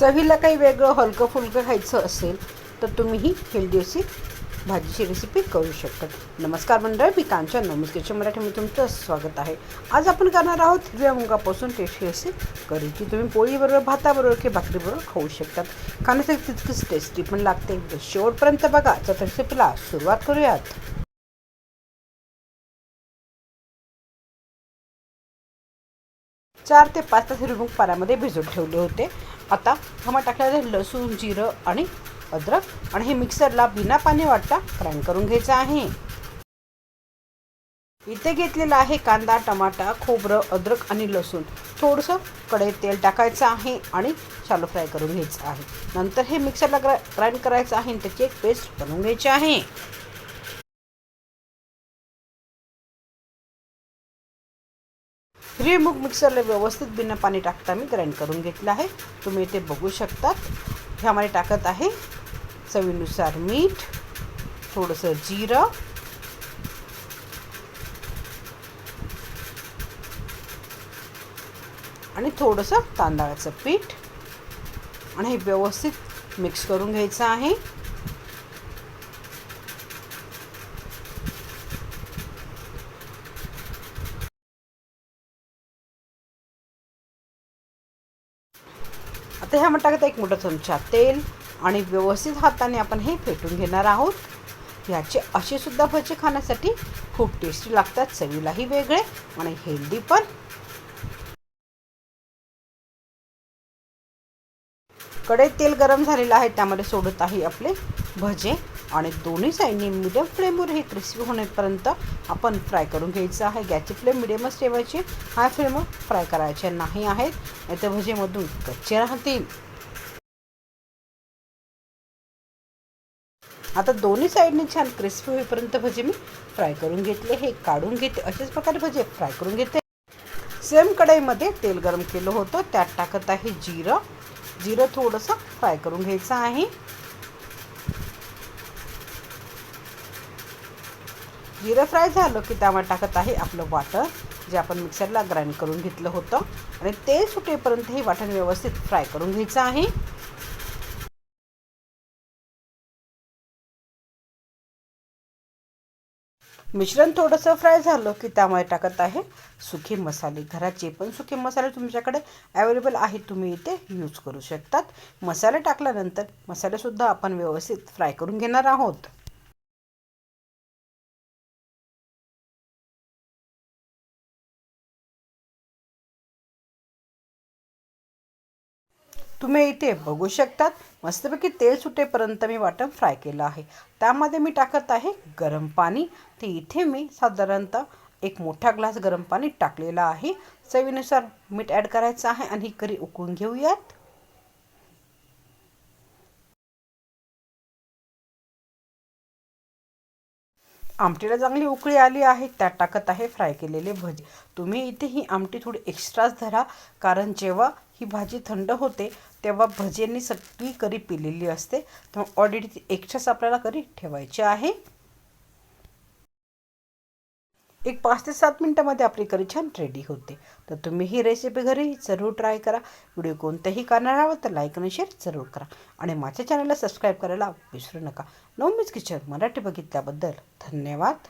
चवीला काही वेगळं हलकं फुलकं खायचं असेल तर तुम्हीही हेल्दी अशी भाजीची रेसिपी करू शकता. नमस्कार मंडळ मी कांचन. नमस् किचन मराठीमध्ये तुमचं स्वागत आहे. आज आपण करणार आहोत हिरव्या मुगापासून टेस्टी अशी करी जी तुम्ही पोळीबरोबर भाताबरोबर किंवा भाकरीबरोबर खाऊ शकतात. खाण्यासाठी तितकीच टेस्टी पण लागते. शेवटपर्यंत बघा तर रेसिपीला सुरुवात करूयात. चार ते पाच तास हिरमुग पाण्यामध्ये भिजवून ठेवले होते. आता ह्यामध्ये टाकलेले लसूण जिरं आणि अद्रक आणि हे मिक्सरला बिना पाणी वाटता ग्राइंड करून घ्यायचं आहे. इथे घेतलेलं आहे कांदा टमाटा खोबरं अद्रक आणि लसूण. थोडंसं कढईत तेल टाकायचं आहे आणि शालो फ्राय करून घ्यायचं आहे. नंतर हे मिक्सरला ग्रा ग्राइंड करायचं आहे आणि त्याची एक पेस्ट बनवून घ्यायची आहे. हिरवे मूग मिक्सरला व्यवस्थित बिना पाणी टाकता मी ग्राइंड करून घेतलं आहे. तुम्ही इथे बघू शकतात. ह्यामध्ये टाकत आहे. चवीनुसार मीठ थोडंसं जिरं. आणि थोडंसं तांदळाचं पीठ. आणि हे व्यवस्थित मिक्स करून घ्यायचं आहे. आता ह्यामध्ये टाकत एक मोठा चमचा तेल आणि व्यवस्थित हाताने आपण हे फेटून घेणार आहोत. ह्याचे असे सुद्धा भजे खाण्यासाठी खूप टेस्टी लागतात. चवीलाही वेगळे आणि हेल्दी पण. कढईत तेल गरम झालेलं आहे त्यामध्ये सोडत आहे आपले भजे आणि दोन्ही साईडनी मिडियम फ्लेमवर हे क्रिस्पी होण्यापर्यंत आपण फ्राय करून घ्यायचं आहे. गॅसची फ्लेम मिडियमच ठेवायची हाय फ्लेमवर फ्राय करायचे नाही आहेत. नाही तर भजेमधून कच्चे राहतील. आता दोन्ही साईडने छान क्रिस्पी होईपर्यंत भजे मी फ्राय करून घेतले. हे काढून घेते. अशाच प्रकारे भजे फ्राय करून घेते. सेम कढईमध्ये तेल गरम केलं होतं. त्यात टाकत आहे जिरं. जिरं थोडंसं फ्राय करून घ्यायचं आहे. जिरं फ्राय झालं की त्यामध्ये टाकत आहे आपलं वाटण जे आपण मिक्सरला ग्राइंड करून घेतलं होतं. आणि ते सुटेपर्यंत हे वाटण व्यवस्थित फ्राय करून घ्यायचं आहे. मिश्रण थोडंसं फ्राय झालं की त्यामध्ये टाकत आहे सुखे मसाले. घराचे पण सुखे मसाले तुमच्याकडे अवेलेबल आहेत तुम्ही इथे यूज करू शकतात. मसाले टाकल्यानंतर मसालेसुद्धा आपण व्यवस्थित फ्राय करून घेणार आहोत. तुम्ही इथे बघू शकतात. मस्तपैकी तेल सुटेपर्यंत मी वाटण फ्राय केलं आहे. त्यामध्ये मी टाकत आहे गरम पाणी. ते इथे मी साधारणतः एक मोठा ग्लास गरम पाणी टाकलेलं आहे. चवीनुसार मीठ ॲड करायचं आहे आणि ही करी उकळून घेऊयात. आमटीला चांगली उकळी आली आहे. त्यात टाकत आहे फ्राय केलेले भजी. तुम्ही इथे ही आमटी थोडी एक्स्ट्राच धरा. कारण जेव्हा ही भाजी थंड होते तेव्हा भजींनी सगळी करी पिलेली असते. तेव्हा ऑलरेडी ती एक्स्ट्राच आपल्याला करी ठेवायची आहे. एक पाच ते सात मिनटामध्ये आपली करी छान रेडी होते. तर तुम्ही ही रेसिपी घरी जरूर ट्राय करा. व्हिडिओ कोणत्याही करणार आहोत तर लाईक आणि शेअर जरूर करा. आणि माझ्या चॅनलला सबस्क्राईब करायला विसरू नका. नो किचन मराठी बघितल्याबद्दल धन्यवाद.